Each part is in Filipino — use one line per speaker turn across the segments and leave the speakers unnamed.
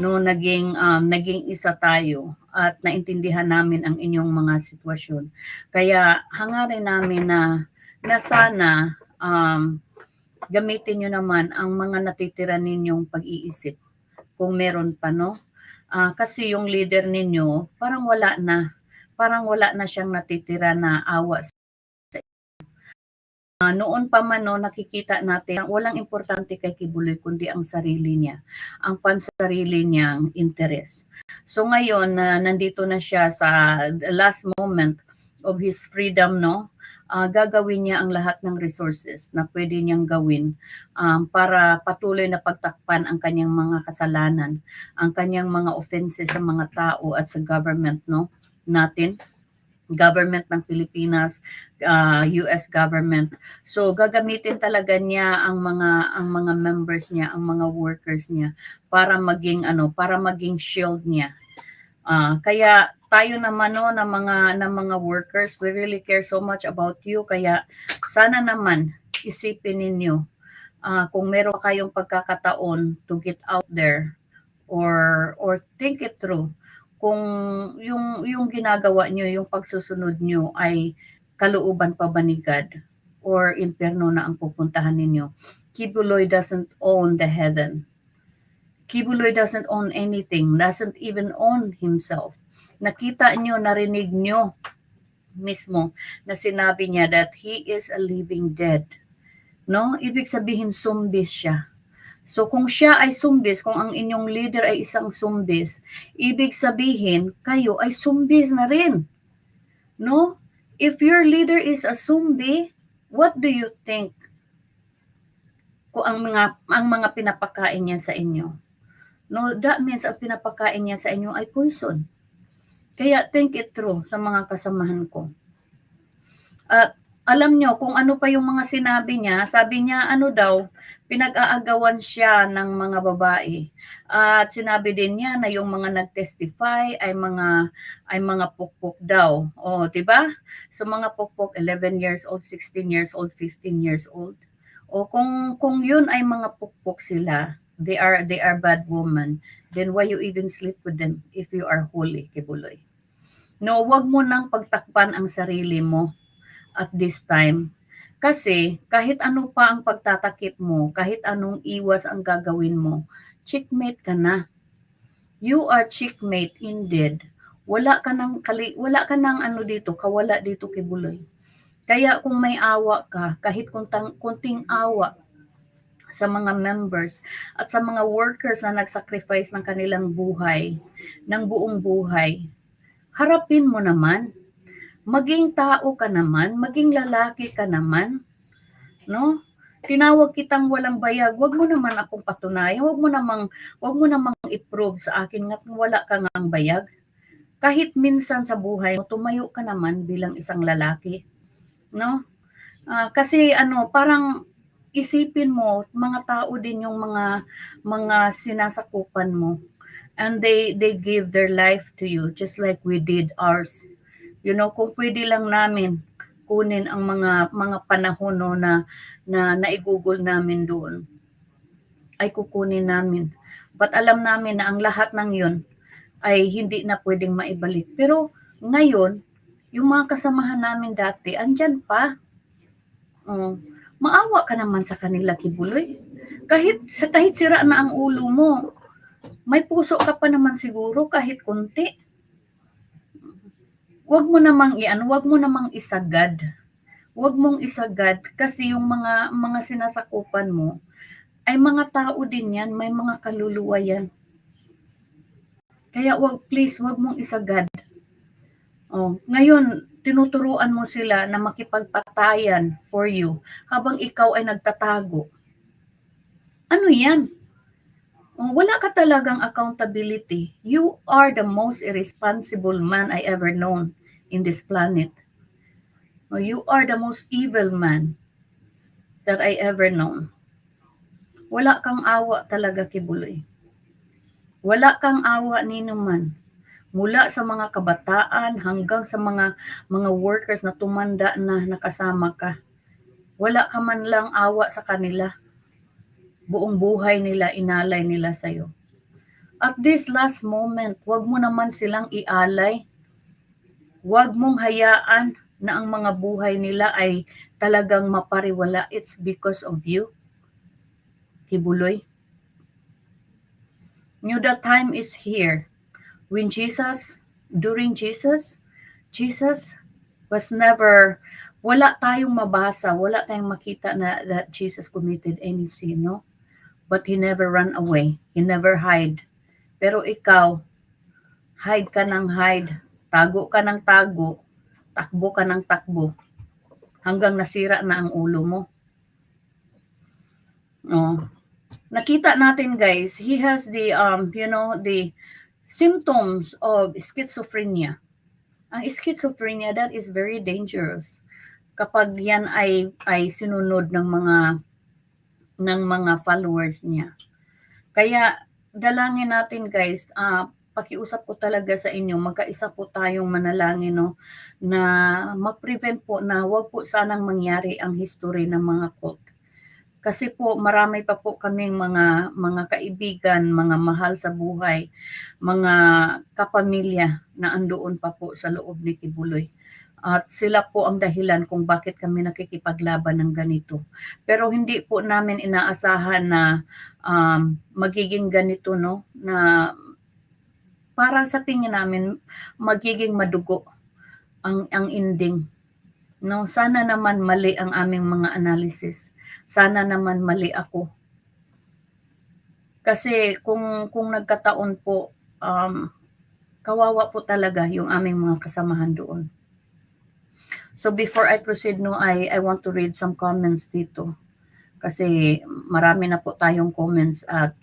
no naging um, naging isa tayo at naintindihan namin ang inyong mga sitwasyon. Kaya hangarin namin na na sana um, gamitin nyo naman ang mga natitira ninyong pag-iisip kung meron pa no. Ah, kasi yung leader ninyo parang wala na. Parang wala na siyang natitira na awa Ah, noon pa man no, nakikita natin walang importante kay Kibuloy kundi ang sarili niya, ang pansarili niyang interes. So ngayon na nandito na siya sa last moment of his freedom no, ah, gagawin niya ang lahat ng resources na pwede niyang gawin um, para patuloy na pagtakpan ang kanyang mga kasalanan, ang kanyang mga offenses sa mga tao at sa government no natin government ng Pilipinas, uh, US government. So gagamitin talaga niya ang mga ang mga members niya, ang mga workers niya para maging ano, para maging shield niya. Uh, kaya tayo naman no na mga na mga workers, we really care so much about you kaya sana naman isipin ninyo uh, kung meron kayong pagkakataon to get out there or or think it through kung yung yung ginagawa nyo, yung pagsusunod nyo ay kalooban pa ba ni God or impyerno na ang pupuntahan ninyo. Kibuloy doesn't own the heaven. Kibuloy doesn't own anything, doesn't even own himself. Nakita nyo, narinig nyo mismo na sinabi niya that he is a living dead. No? Ibig sabihin, zumbis siya So kung siya ay sumbis, kung ang inyong leader ay isang sumbis, ibig sabihin kayo ay sumbis na rin. No? If your leader is a sumbi, what do you think kung ang mga ang mga pinapakain niya sa inyo? No, that means ang pinapakain niya sa inyo ay poison. Kaya think it through sa mga kasamahan ko. At alam nyo kung ano pa yung mga sinabi niya, sabi niya ano daw, pinag-aagawan siya ng mga babae. At sinabi din niya na yung mga nag-testify ay mga ay mga pukpok daw. O, 'di ba? So mga pukpok 11 years old, 16 years old, 15 years old. O kung kung yun ay mga pukpok sila, they are they are bad woman, then why you even sleep with them if you are holy, kibuloy? No, wag mo nang pagtakpan ang sarili mo at this time. Kasi kahit ano pa ang pagtatakip mo, kahit anong iwas ang gagawin mo, checkmate ka na. You are checkmate indeed. Wala ka nang kali, wala ka nang ano dito, kawala dito kay Buloy. Kaya kung may awa ka, kahit kuntang, kunting awa sa mga members at sa mga workers na nagsacrifice ng kanilang buhay, ng buong buhay, harapin mo naman maging tao ka naman, maging lalaki ka naman, no? Tinawag kitang walang bayag, wag mo naman akong patunayan, wag mo namang wag mo namang i-prove sa akin nga wala ka ngang bayag. Kahit minsan sa buhay mo tumayo ka naman bilang isang lalaki, no? Uh, kasi ano, parang isipin mo, mga tao din yung mga mga sinasakupan mo. And they they give their life to you just like we did ours You know, kung pwede lang namin kunin ang mga mga panahon no, na na naigugol namin doon ay kukunin namin. But alam namin na ang lahat ng 'yon ay hindi na pwedeng maibalik. Pero ngayon, yung mga kasamahan namin dati, andyan pa. Uh, maawa ka naman sa kanila, Kibuloy. Kahit, kahit sira na ang ulo mo, may puso ka pa naman siguro kahit konti wag mo namang iano, wag mo namang isagad. Wag mong isagad kasi yung mga mga sinasakupan mo ay mga tao din yan, may mga kaluluwa yan. Kaya wag please, wag mong isagad. Oh, ngayon tinuturuan mo sila na makipagpatayan for you habang ikaw ay nagtatago. Ano 'yan? Oh, wala ka talagang accountability. You are the most irresponsible man I ever known in this planet. You are the most evil man that I ever known. Wala kang awa talaga, Kibuloy. Wala kang awa ni naman. Mula sa mga kabataan hanggang sa mga mga workers na tumanda na nakasama ka. Wala ka man lang awa sa kanila. Buong buhay nila inalay nila sa iyo. at this last moment, wag mo naman silang ialay. Wag mong hayaan na ang mga buhay nila ay talagang mapariwala. It's because of you. Kibuloy. Know, the time is here. When Jesus, during Jesus, Jesus was never, wala tayong mabasa, wala tayong makita na that Jesus committed any sin, no? But he never ran away. He never hide. Pero ikaw, hide ka ng hide, tago ka ng tago, takbo ka ng takbo, hanggang nasira na ang ulo mo. Oh. Nakita natin guys, he has the um you know the symptoms of schizophrenia. Ang schizophrenia that is very dangerous. Kapag yan ay ay sinunod ng mga ng mga followers niya. Kaya dalangin natin guys, ah pakiusap ko talaga sa inyo, magkaisa po tayong manalangin no na ma-prevent po na wag po sanang mangyari ang history ng mga cult. Kasi po marami pa po kaming mga mga kaibigan, mga mahal sa buhay, mga kapamilya na andoon pa po sa loob ni Kibuloy. At sila po ang dahilan kung bakit kami nakikipaglaban ng ganito. Pero hindi po namin inaasahan na um, magiging ganito no na parang sa tingin namin magiging madugo ang ang ending. No, sana naman mali ang aming mga analysis. Sana naman mali ako. Kasi kung kung nagkataon po um, kawawa po talaga yung aming mga kasamahan doon. So before I proceed no, I I want to read some comments dito. Kasi marami na po tayong comments at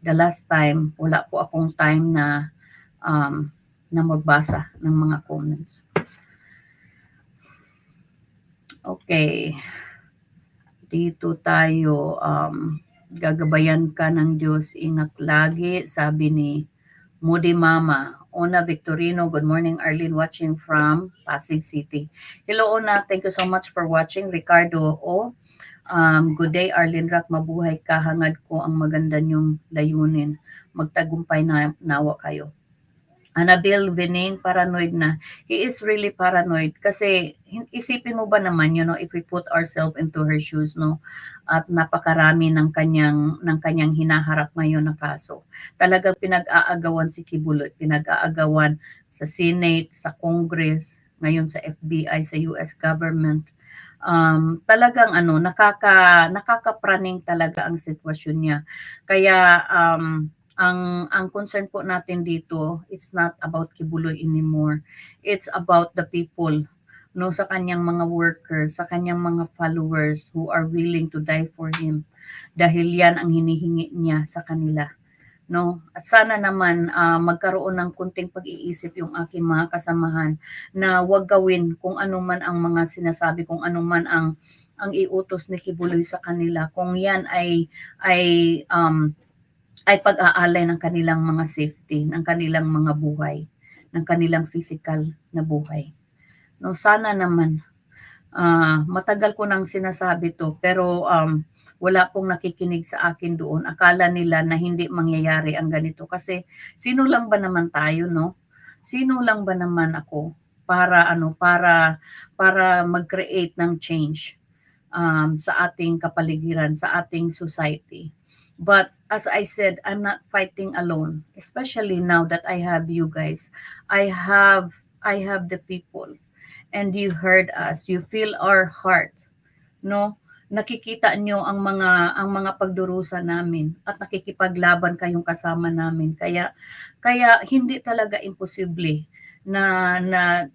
the last time wala po akong time na um, na magbasa ng mga comments. Okay. Dito tayo um, gagabayan ka ng Diyos, ingat lagi, sabi ni Moody Mama. Ona Victorino, good morning Arlene watching from Pasig City. Hello Ona, thank you so much for watching. Ricardo O, um, good day Arlene Rock, mabuhay ka, hangad ko ang maganda niyong layunin. Magtagumpay na nawa kayo. Annabelle Vening, paranoid na. He is really paranoid kasi isipin mo ba naman, you know, if we put ourselves into her shoes, no, at napakarami ng kanyang, ng kanyang hinaharap ngayon na kaso. Talagang pinag-aagawan si Kibuloy, pinag-aagawan sa Senate, sa Congress, ngayon sa FBI, sa US government. Um, talagang ano, nakaka, nakakapraning talaga ang sitwasyon niya. Kaya, um, ang ang concern po natin dito it's not about Kibuloy anymore. It's about the people no sa kanyang mga workers sa kanyang mga followers who are willing to die for him. Dahil yan ang hinihingi niya sa kanila no at sana naman ah, magkaroon ng kunting pag-iisip yung aking mga kasamahan na wag gawin kung ano man ang mga sinasabi kung ano man ang ang iutos ni Kibuloy sa kanila kung yan ay ay um, ay pag-aalay ng kanilang mga safety, ng kanilang mga buhay, ng kanilang physical na buhay. No, sana naman ah, matagal ko nang sinasabi to pero um, wala pong nakikinig sa akin doon. Akala nila na hindi mangyayari ang ganito kasi sino lang ba naman tayo, no? Sino lang ba naman ako para ano, para para mag-create ng change um, sa ating kapaligiran, sa ating society. But as I said, I'm not fighting alone, especially now that I have you guys. I have I have the people and you heard us. You feel our heart. No? Nakikita nyo ang mga ang mga pagdurusa namin at nakikipaglaban kayong kasama namin. Kaya kaya hindi talaga imposible na na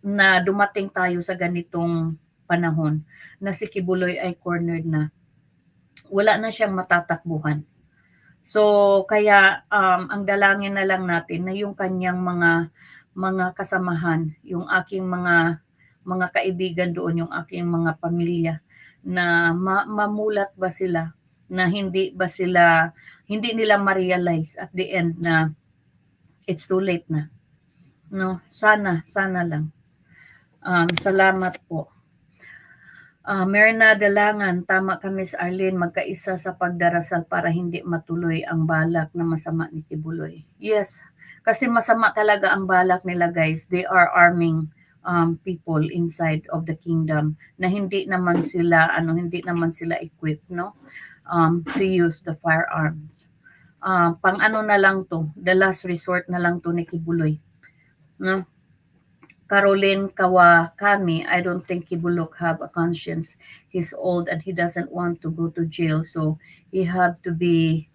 na dumating tayo sa ganitong panahon na si Kibuloy ay cornered na wala na siyang matatakbuhan. So kaya um, ang dalangin na lang natin na yung kanyang mga mga kasamahan, yung aking mga mga kaibigan doon, yung aking mga pamilya na ma- mamulat ba sila na hindi ba sila hindi nila ma-realize at the end na it's too late na. No, sana sana lang. Um, salamat po. Ah, Myrna Dalangan, tama ka Miss Arlene, magkaisa sa pagdarasal para hindi matuloy ang balak na masama ni Kibuloy. Yes, kasi masama talaga ang balak nila guys. They are arming um, people inside of the kingdom na hindi naman sila ano hindi naman sila equipped no um, to use the firearms. Ah, pang ano na lang to, the last resort na lang to ni Kibuloy. No? Caroline Kawakami, I don't think Kibulok have a conscience. He's old and he doesn't want to go to jail, so he have to be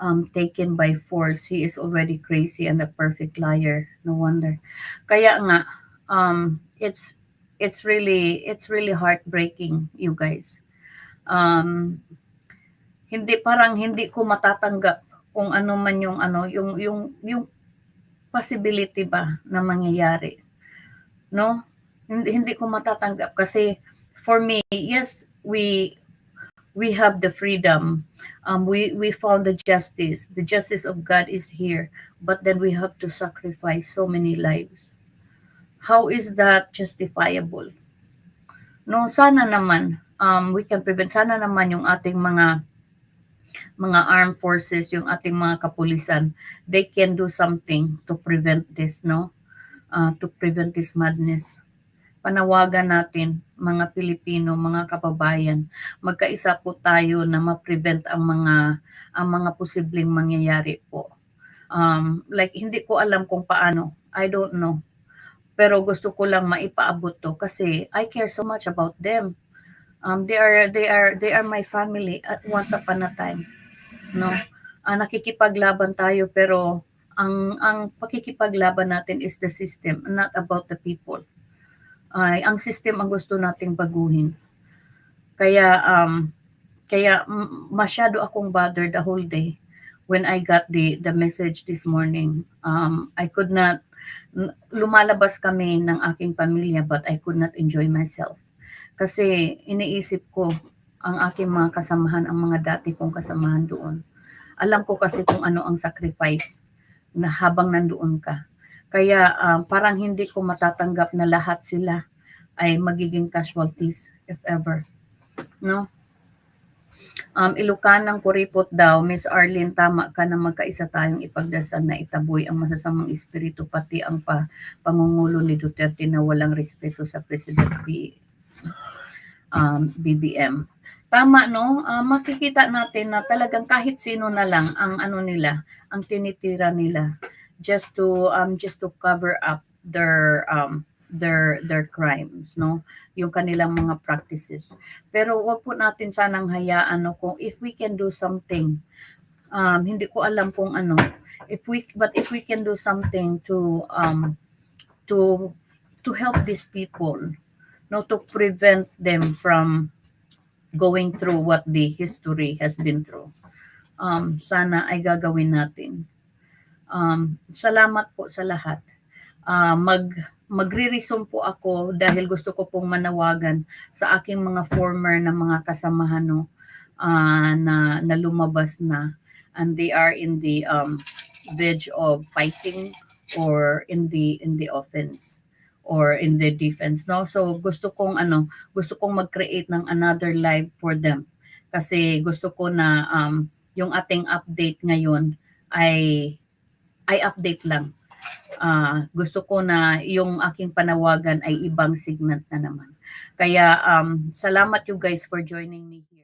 um, taken by force. He is already crazy and a perfect liar. No wonder. Kaya nga, um, it's it's really it's really heartbreaking, you guys. Um, hindi parang hindi ko matatanggap kung ano man yung ano yung yung yung possibility ba na mangyayari no hindi, hindi ko matatanggap kasi for me yes we we have the freedom. Um we we found the justice. The justice of god is here but then we have to sacrifice so many lives. How is that justifiable? No sana naman um we can prevent. Sana naman yung ating mga mga armed forces yung ating mga kapulisan they can do something to prevent this no? Uh, to prevent this madness. Panawagan natin, mga Pilipino, mga kababayan, magkaisa po tayo na ma-prevent ang mga ang mga posibleng mangyayari po. Um, like hindi ko alam kung paano. I don't know. Pero gusto ko lang maipaabot to kasi I care so much about them. Um, they are they are they are my family at once upon a time. No? Ah, nakikipaglaban tayo pero ang ang pakikipaglaban natin is the system, not about the people. Ay, ang system ang gusto nating baguhin. Kaya um kaya masyado akong bothered the whole day when I got the the message this morning. Um I could not lumalabas kami ng aking pamilya but I could not enjoy myself. Kasi iniisip ko ang aking mga kasamahan, ang mga dati kong kasamahan doon. Alam ko kasi kung ano ang sacrifice na habang nandoon ka. Kaya um, parang hindi ko matatanggap na lahat sila ay magiging casualties if ever. No? Um, Ilukanang Kuripot daw, Miss Arlene, tama ka na magkaisa tayong ipagdasal na itaboy ang masasamang espiritu pati ang pa, pangungulo ni Duterte na walang respeto sa President B, um, BBM. Tama no, Ah, makikita natin na talagang kahit sino na lang ang ano nila, ang tinitira nila just to um just to cover up their um their their crimes no? Yung kanilang mga practices. Pero wag po natin sanang hayaan no kung if we can do something um hindi ko alam kung ano. If we but if we can do something to um to to help these people no to prevent them from going through what the history has been through um sana ay gagawin natin um salamat po sa lahat. Ah, mag magre-resume po ako dahil gusto ko pong manawagan sa aking mga former na mga kasamahan no? Ah, na na lumabas na and they are in the um verge of fighting or in the in the offense or in the defense no? So gusto kong ano gusto kong mag-create ng another life for them. Kasi gusto ko na um yung ating update ngayon ay ay update lang ah, gusto ko na yung aking panawagan ay ibang segment na naman. Kaya um, salamat you guys for joining me here.